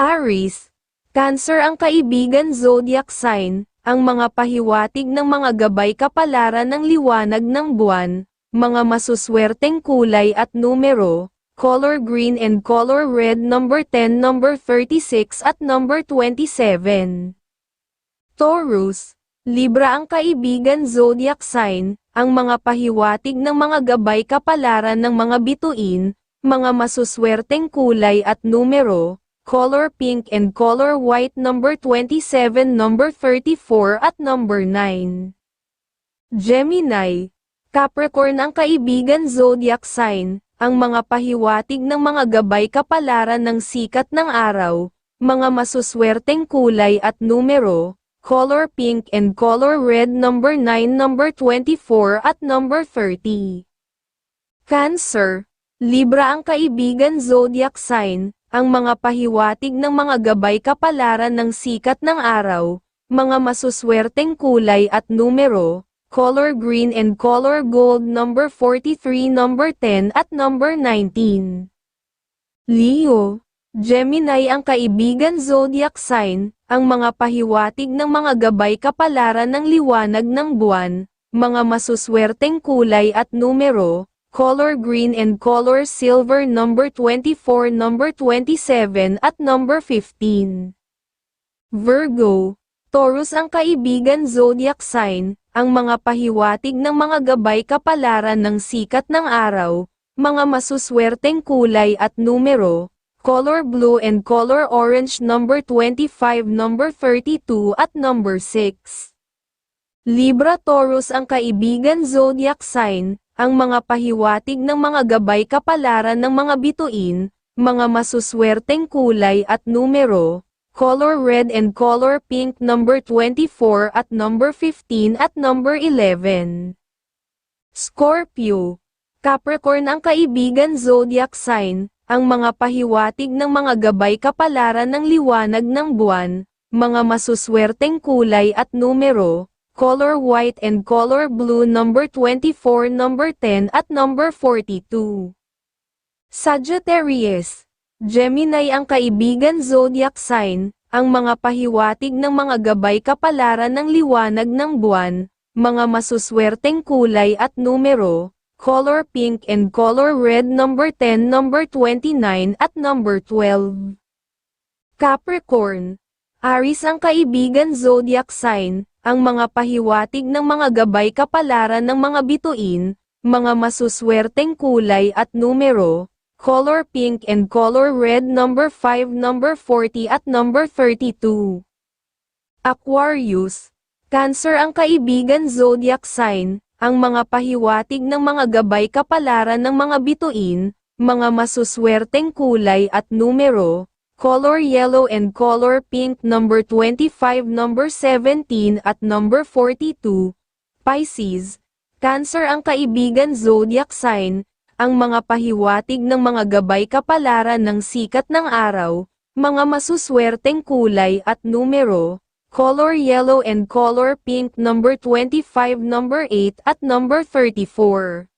Aries, Cancer ang kaibigan zodiac sign, ang mga pahiwatig ng mga gabay kapalaran ng liwanag ng buwan, mga masuswerteng kulay at numero, color green and color red number 10, number 36 at number 27. Taurus, Libra ang kaibigan zodiac sign, ang mga pahiwatig ng mga gabay kapalaran ng mga bituin, mga masuswerteng kulay at numero, color pink and color white number 27, number 34 at number 9. Gemini, Capricorn ang kaibigan zodiac sign, ang mga pahiwatig ng mga gabay kapalaran ng sikat ng araw, mga masuswerteng kulay at numero, color pink and color red number 9, number 24 at number 30. Cancer, Libra ang kaibigan zodiac sign, ang mga pahiwatig ng mga gabay kapalaran ng sikat ng araw, mga masuswerteng kulay at numero, color green and color gold number 43, number 10 at number 19. Leo, Gemini ang kaibigan zodiac sign, ang mga pahiwatig ng mga gabay kapalaran ng liwanag ng buwan, mga masuswerteng kulay at numero, color green and color silver number 24, number 27 at number 15. Virgo, Taurus ang kaibigan zodiac sign, ang mga pahiwatig ng mga gabay kapalaran ng sikat ng araw, mga masuswerteng kulay at numero, color blue and color orange number 25, number 32 at number 6. Libra Taurus ang kaibigan zodiac sign, ang mga pahiwatig ng mga gabay kapalaran ng mga bituin, mga masuswerteng kulay at numero, color red and color pink number 24 at number 15 at number 11. Scorpio, Capricorn ang kaibigan zodiac sign, ang mga pahiwatig ng mga gabay kapalaran ng liwanag ng buwan, mga masuswerteng kulay at numero, color white and color blue number 24, number 10 at number 42. Sagittarius, Gemini ang kaibigan zodiac sign, ang mga pahiwatig ng mga gabay kapalaran ng liwanag ng buwan, mga masuswerteng kulay at numero, color pink and color red number 10, number 29 at number 12. Capricorn, Aries ang kaibigan zodiac sign, ang mga pahiwatig ng mga gabay kapalaran ng mga bituin, mga masuswerteng kulay at numero, color pink and color red number 5, number 40 at number 32. Aquarius, Cancer ang kaibigan zodiac sign, ang mga pahiwatig ng mga gabay kapalaran ng mga bituin, mga masuswerteng kulay at numero, color yellow and color pink number 25, number 17 at number 42. Pisces, Cancer ang kaibigan zodiac sign, ang mga pahiwatig ng mga gabay kapalaran ng sikat ng araw, mga masuswerteng kulay at numero, color yellow and color pink number 25, number 8 at number 34.